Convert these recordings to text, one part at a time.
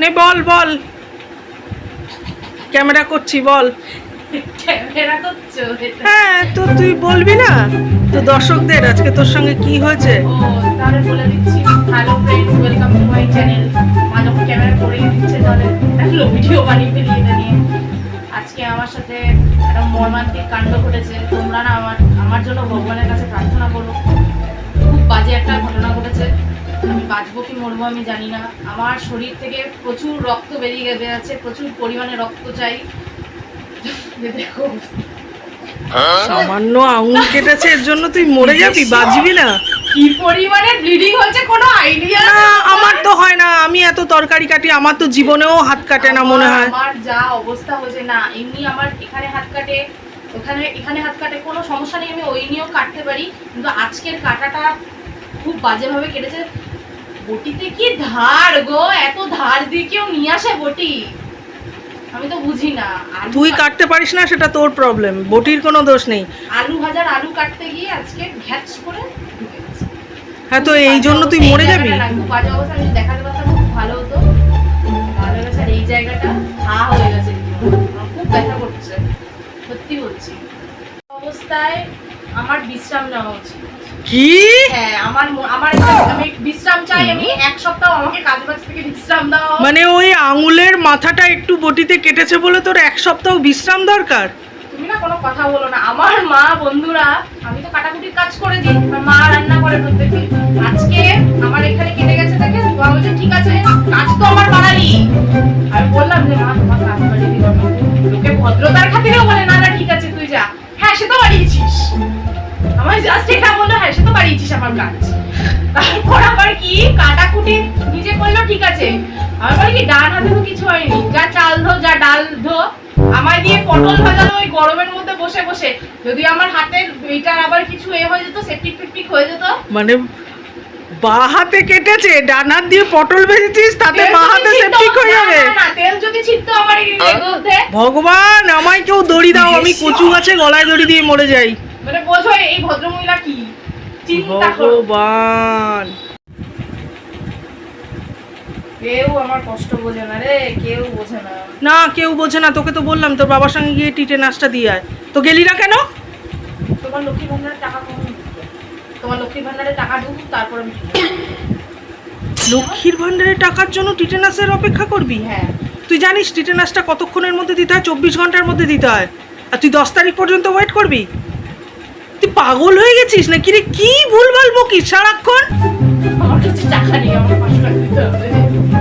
নে বল বল। ক্যামেরা করছি বল। হ্যাঁ তো তুই বলবি না? তো দর্শকদের আজকে তোর সঙ্গে কি হয়েছে? আজকে আমার সাথে একটা মর্মান্তিক কাণ্ড ঘটেছে। তোমরা না আমার আমার জন্য ভগবানের কাছে প্রার্থনা করো। খুব বাজে একটা ঘটনা ঘটেছে। আমি বাঁচবো কি মরবো আমি জানি না। আমার শরীর থেকে প্রচুর রক্ত বেরিয়ে গেছে আছে প্রচুর পরিমাণে রক্ত চাই। দেখো। সামান্য আঙুল কেটেছে এর জন্য তুই মরে যাবি বাঁচবি না। কি পরিমাণে ব্লিডিং হচ্ছে কোনো আইডিয়া না আমার তো হয় না আমি এত তরকারি কাটি আমার তো জীবনেও হাত কাটে না মনে হয়। আমার যা অবস্থা হয়েছে না এমনি আমার এখানে হাত কাটে ওখানে এখানে হাত কাটে কোনো সমস্যা নেই আমি ওই নিয়েও কাটতে পারি। কিন্তু আজকের কাটাটা খুব বাজেভাবে কেটেছে বটিতে কি ধার গো? এত ধার দিয়ে কেউ নিয়ে আসে বটি? আমি তো বুঝি না। তুই কাটতে পারিস না সেটা তোর প্রবলেম বটির কোনো দোষ নেই। আলু ভাজার আলু কাটতে গিয়ে আজকে ঘ্যাচ করে হ্যাঁ তো এই জন্য তুই মরে যাবি? না, খুব বাজে অবস্থা আমি যদি দেখাতে পারতাম খুব ভালো হতো। ভালো এই জায়গাটা ঘা হয়ে গেছে। খুব ব্যথা করছে। সত্যি বলছি। অবস্থায় আমার বিশ্রাম নেওয়া উচিত। কি? হ্যাঁ আমার ম- আমার আমি বিশ্রাম চাই আমি এক সপ্তাহ আমাকে কাজ বাজ থেকে বিশ্রাম দাও। মানে ওই আঙুলের মাথাটা একটু বটিতে কেটেছে বলে তোর এক সপ্তাহ বিশ্রাম দরকার? তুমি না কোনো কথা বলো না। আমার মা বন্ধুরা আমি তো কাটাকুটির কাজ করে দিই। আমার মা রান্না করে প্রত্যেকদিন আজকে আমার এখানে কেটে গেছে দেখে বলছে ঠিক আছে কাজ তো আমার বাড়ালি আমি বললাম যে মা তোমার কাজ বাড়িয়ে দিলাম। লোকে ভদ্রতার খাতিরেও বলে না না ঠিক আছে তুই যা। হ্যাঁ সে তো বাড়িয়েছিস এটা বলল হ্যাঁ সে তো বাড়িয়েছিস আমার কাজ তারপর আবার কি? কাটাকুটি নিজে করল ঠিক আছে। আমার বলে কি ডান হাতে তো কিছু হয়নি। যা চাল ধো যা ডাল ধো। আমায় দিয়ে পটল ভাজালো ওই গরমের মধ্যে বসে বসে। যদি আমার হাতের এইটার আবার কিছু এ হয়ে যেত সেপটিক ফেপটিক হয়ে যেত। মানে বা হাতে কেটেছে ডান হাত দিয়ে পটল ভেজেছিস তাতে বা হাতে সেপটিক হয়ে যাবে। তেল যদি ছিটতো আমার ভগবান আমায় কেউ দড়ি দাও আমি কচু গাছে গলায় দড়ি দিয়ে মরে যাই। মানে বোঝো এই ভদ্রমহিলা কি? চিন্তা ভগবান। কেউ আমার কষ্ট বোঝে না রে কেউ বোঝে না। না কেউ বোঝে না তোকে তো বললাম তোর বাবার সঙ্গে গিয়ে টিটে নাচটা দিয়ে আয়। তো গেলি না কেন? তোমার লক্ষ্মী ভান্ডারের টাকা তোমার লক্ষ্মী ভান্ডারের টাকা ঢুকুক তারপর আমি লক্ষ্মীর ভান্ডারের টাকার জন্য টিটেনাসের অপেক্ষা করবি? হ্যাঁ। তুই জানিস টিটেনাসটা কতক্ষণের মধ্যে দিতে হয়? চব্বিশ ঘণ্টার মধ্যে দিতে হয়। আর তুই দশ তারিখ পর্যন্ত ওয়েট করবি? তুই পাগল হয়ে গেছিস না কিরে কি ভুলভাল বকিস সারাক্ষণ? আমার কাছে টাকা নেই আমার পাঁচশো টাকা দিতে হবে।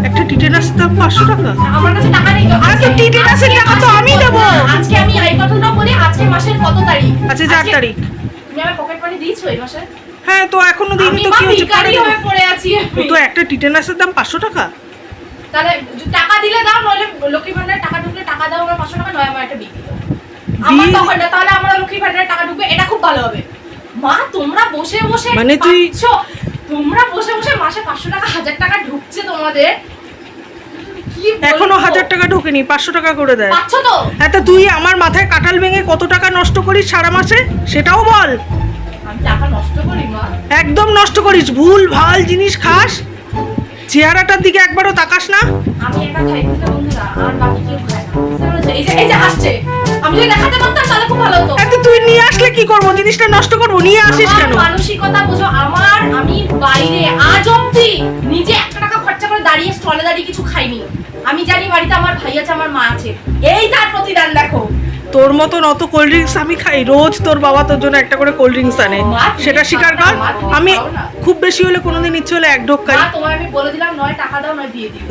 একটা টিটেনাস দাম পাঁচশো টাকা। আমার কাছে টাকা নেই তো তো টিটেনাসের টাকা তো আমি দেবো। আজকে আমি এই কথাটা বলি আজকে মাসের কত তারিখ? আচ্ছা চার তারিখ? তুমি আমার পকেট মানি দিয়েছ এই মাসে? হ্যাঁ তো এখনও আমি দিইনি তো কি হচ্ছে ভিখারি হয়ে পড়ে আছি তো একটা টিটেনাসের দাম পাঁচশো টাকা? তাহলে টাকা দিলে দাও নইলে লক্ষ্মী ভান্ডারের টাকা ঢুকলে টাকা দাও আমার পাঁচশো টাকা নয় আমার একটা বিল দিও আমার তখন তাহলে আমার লক্ষ্মী ভান্ডারের টাকা ঢুকবে এটা খুব ভালো হবে। মা তোমরা বসে বসে মানে তুই- তোমরা বসে বসে মাসে পাঁচশো টাকা হাজার টাকা ঢুকছে তোমাদের। এখনও হাজার টাকা ঢোকেনি পাঁচশো টাকা করে দেয়। হ্যাঁ তা? তুই আমার মাথায় কাঁঠাল ভেঙে কত টাকা নষ্ট করিস সারা মাসে? সেটাও বল। একদম নষ্ট করিস ভুল ভালো জিনিস খাস। চেহারাটার দিকে একবারও তাকাস না। আমি একা খাই বন্ধুরা? আর বাকি কেউ খায়? এই যে এই যে হাসছে আমি যদি দেখাতে পারতাম তাহলে খুব ভালো হতো। এত তুই নিয়ে আসলে কি করব? জিনিসটা নষ্ট করব নিয়ে আসিস কেন? মানসিকতা বুঝো আমার আমি বাইরে আজ অব্দি নিজে একটা টাকা খরচা করে দাঁড়িয়ে স্টলে দাঁড়িয়ে কিছু খাইনি। আমি জানি বাড়িতে আমার ভাই আছে আমার মা আছে। এই তার প্রতিদান দেখো। তোর মতন অত কোল্ড ড্রিঙ্কস আমি খাই রোজ তোর বাবা তোর জন্য একটা করে কোল্ড ড্রিঙ্কস আনে। সেটা স্বীকার কর। আমি খুব বেশি হলে কোনোদিন ইচ্ছে হলে এক ঢোক খাই। তোমায় আমি বলে দিলাম নয় টাকা দাও নয় দিয়ে দিও।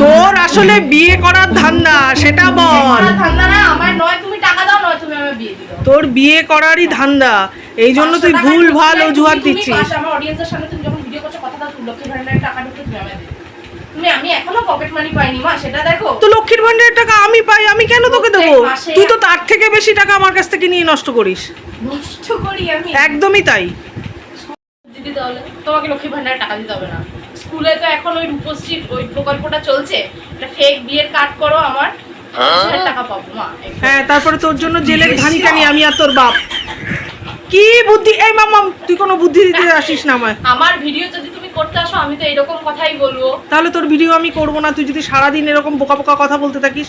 তোর আসলে বিয়ে করার ধান্দা সেটা বল। ধান্দা না আমার নয় তুমি টাকা দাও নয় তুমি আমায় বিয়ে দিও। তোর বিয়ে করারই ধান্দা। এই জন্য তুই ভুল ভালো অজুহাত দিচ্ছিস। পাঁচ- আমার অডিয়েন্সের সামনে তুমি যখন ভিডিও করছ কথা দাও তুমি লক্ষ্মী ভান্ডারের টাকা ঢুকলে তুমি আমায় তুমি আমি এখনও পকেট মানি পাইনি মা সেটা দেখো। তো লক্ষ্মীর ভান্ডারের টাকা আমি পাই আমি কেন তোকে দেবো? তুই তো তার থেকে বেশি টাকা আমার কাছ থেকে নিয়ে নষ্ট করিস। নষ্ট করি আমি? একদমই তাই। দিদি তাহলে তোমাকে লক্ষ্মী ভান্ডারের টাকা দিতে হবে না। স্কুলে তো এখন ওই রূপশ্রীর ওই প্রকল্পটা চলছে। এটা ফেক বিয়ের কার্ড করো আমার টাকা পাবো মা হ্যাঁ তারপরে তোর জন্য জেলের ঘানি টানি আমি আর তোর বাপ। কি বুদ্ধি? এই মামা তুই কোনো বুদ্ধি দিতে আসিস না আমায়। আমার ভিডিও যদি তুমি করতে আসো আমি তো এরকম কথাই বলব। তাহলে তোর ভিডিও আমি করব না তুই যদি সারাদিন এরকম বোকা বোকা কথা বলতে থাকিস।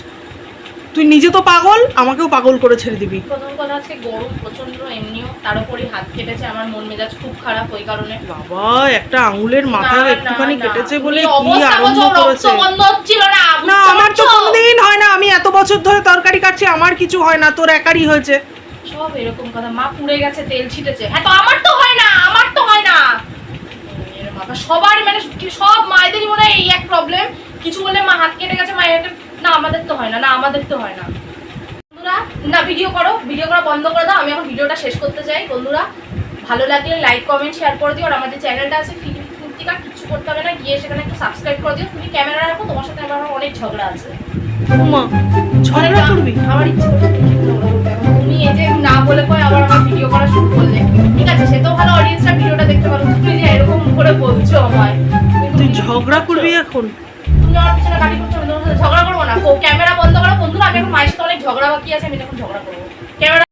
তুই নিজে তো পাগল আমাকেও পাগল করে ছেড়ে দিবি। প্রথম কথা আজকে গরম প্রচণ্ড এমনিও তার উপরই হাত কেটেছে আমার মন মেজাজ খুব খারাপ ওই কারণে। বাবা একটা আঙুলের মাথা একটুখানি কেটেছে বলে কি আরম্ভ করেছে? না আমার তো? কোনোদিন হয় না আমি এত বছর ধরে তরকারি কাটছি আমার কিছু হয় না তোর একারই হয়েছে। সব এরকম কথা মা পুড়ে গেছে তেল ছিটেছে। হ্যাঁ তো আমার তো হয় না আমার তো হয় না। সবার মানে সব মায়েদেরই মনে হয় এই এক প্রবলেম কিছু বলে মা হাত কেটে গেছে মায়ের আমাদের তো হয় না না আমাদের তো হয় না। বন্ধুরা না ভিডিও করো ভিডিও করা বন্ধ করে দাও আমি এখন ভিডিওটা শেষ করতে চাই। বন্ধুরা ভালো লাগলে লাইক কমেন্ট শেয়ার করে দিও আর আমাদের চ্যানেলটা আছে ফিটিকা কিছু করতে হবে না গিয়ে সেখানে একটু সাবস্ক্রাইব করে দিও। তুমি ক্যামেরা রাখো তোমার সাথে আমার অনেক ঝগড়া আছে। ঝগড়া করবি? আমার ইচ্ছে তুমি ঝগড়া তুমি এই যে না বলে কয় আবার আমার ভিডিও করা শুরু করলে। ঠিক আছে সে তো ভালো অডিয়েন্সরা ভিডিওটা দেখতে পারো। তুমি যে এরকম করে বলছো আমায়। ঝগড়া করবি এখন? তুমি ঝগড়া করব না। ক্যামেরা বন্ধ করো। বন্ধু আমি এখন মায়ের সাথে অনেক ঝগড়া বাকি আছে, আমি এখন ঝগড়া করব। ক্যামেরা